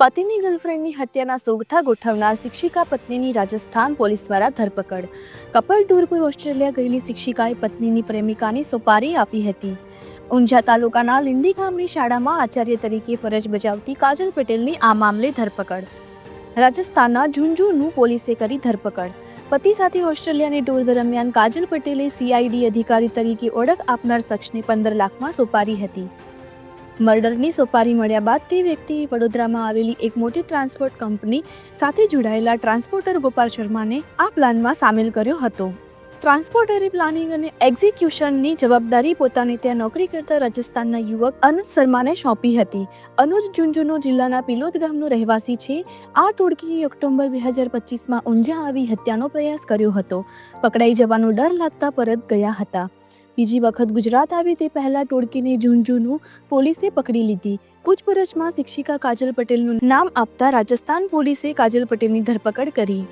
પતિની ગર્લફ્રેન્ડની હત્યાના સોગઠા ગોઠવનાર શિક્ષિકા પત્નીની રાજસ્થાન પોલીસ દ્વારા ધરપકડ. કપલ ટૂર પર ઓસ્ટ્રેલિયા ગયેલી શિક્ષિકાએ પત્નીની પ્રેમિકાની સોપારી આપી હતી. ઊંઝા તાલુકાના લીંડી ગામની શાળામાં આચાર્ય તરીકે ફરજ બજાવતી કાજલ પટેલની આ મામલે ધરપકડ. રાજસ્થાનના ઝુંઝુનું પોલીસે કરી ધરપકડ. પતિ સાથે ઓસ્ટ્રેલિયાની ટૂર દરમિયાન કાજલ પટેલે સીઆઈડી અધિકારી તરીકે ઓળખ આપનાર શખ્સને પંદર લાખમાં સોપારી હતી. મર્ડરની સોપારી મળ્યા બાદ તે વ્યક્તિએ વડોદરામાં આવેલી એક મોટી ટ્રાન્સપોર્ટ કંપની સાથે જોડાયેલા ટ્રાન્સપોર્ટર ગોપાલ શર્માને આ પ્લાનમાં સામેલ કર્યો હતો. ટ્રાન્સપોર્ટરે પ્લાનિંગ અને એક્ઝિક્યુશનની જવાબદારી પોતાને ત્યાં નોકરી કરતા રાજસ્થાનના યુવક અનુજ શર્માને સોંપી હતી. અનુજ ઝુંઝુનુ જિલ્લાના પિલોદ ગામનો રહેવાસી છે. આ ટોળકીએ ઓક્ટોબર બે હજાર પચીસમાં ઊંઝા આવી હત્યાનો પ્રયાસ કર્યો હતો. પકડાઈ જવાનો ડર લાગતા પરત ગયા હતા. બીજી વખત ગુજરાત આવી તે પહેલા ટોળકીને ઝુંઝુનું પોલીસે પકડી લીધી. પૂછપરછમાં શિક્ષિકા કાજલ પટેલનું નામ આપતા રાજસ્થાન પોલીસે કાજલ પટેલની ધરપકડ કરી.